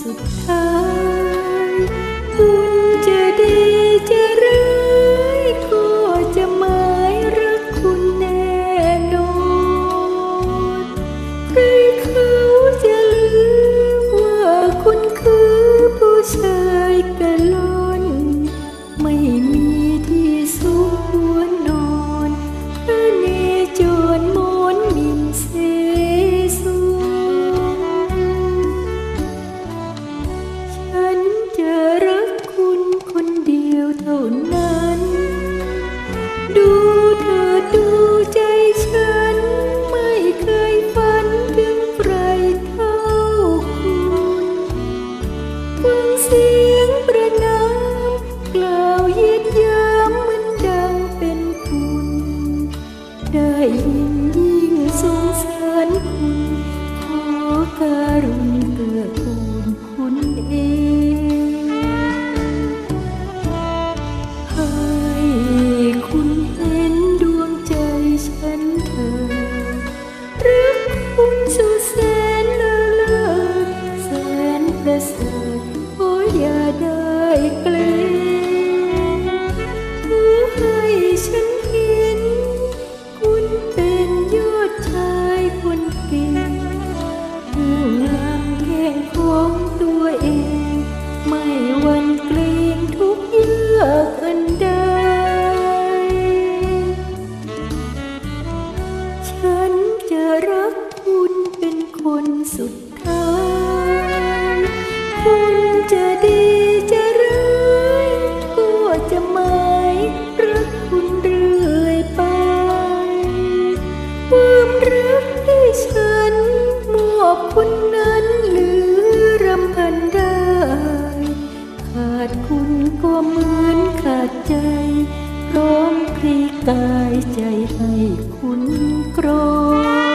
สุดท้ายคุณจะดี ได้ยินยิ่งสงสารคุณขอการุณเกื้อกูลคุณเองให้คุณเห็นดวงใจฉันเถิดรักคุณสุดแสนเลิศแสนประเสริฐ ตัวเอง ไม่วันเกรงทุกเยือกอันใดฉันจะรักคุณเป็นคนสุดท้าย ก็เหมือนขาดใจ พร้อมคลีกายใจให้คุณกรอง